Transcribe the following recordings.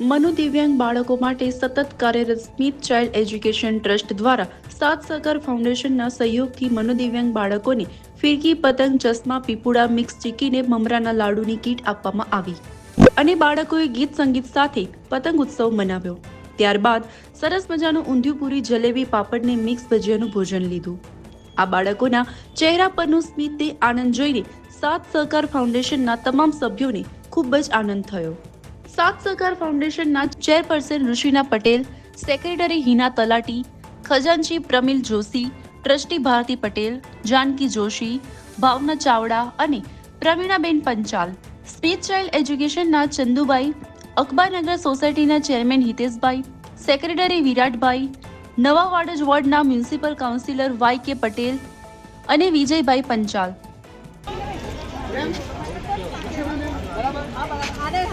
મનોદિવ્યાંગ બાળકો માટે સતત કાર્યરત સ્મિત ચાઇલ્ડ એજ્યુકેશન ટ્રસ્ટ દ્વારા સાત સહકાર ફાઉન્ડેશનના સહયોગથી મનોદિવ્યાંગ બાળકોને ફિરકી પતંગ, ચશ્મા, પીપુડા, મિક્સ ચીકીને મમરાના લાડુની કીટ આપવામાં આવી. અને બાળકોએ ગીત સંગીત સાથે પતંગ ઉત્સવ મનાવ્યો. ત્યારબાદ સરસ મજાનું ઊંધિયું પૂરી જલેબી, પાપડને મિક્સ ભજીયાનું ભોજન લીધું. આ બાળકોના ચહેરા પરનું સ્મિતને આનંદ જોઈને સાત સહકાર ફાઉન્ડેશનના તમામ સભ્યોને ખૂબ જ આનંદ થયો. સાત સહકાર ફાઉન્ડેશનના ચેરપર્સન ઋષિના પટેલ, સેક્રેટરી હિના તલાટી, ખજાનચી પ્રમિલ જોશી, ટ્રસ્ટી ભારતી પટેલ, જાનકી જોશી, ભાવના ચાવડા અને પ્રવીણાબેન પંચાલ. સ્પીચ ચાઇલ્ડ એજ્યુકેશનના ચંદુભાઈ, અકબારનગર સોસાયટીના chairman Hiteshbhai, secretary Viratbhai, Nava Vadaj વોર્ડના municipal councillor Y K Patel અને વિજયભાઈ પંચાલ.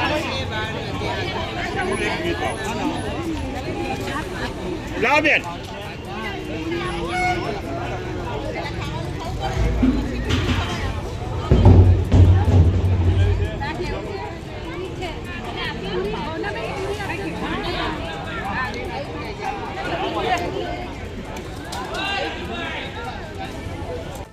ત્રીસી તારે લેવી છે પૂરી એક જ આપે. લાવો બેન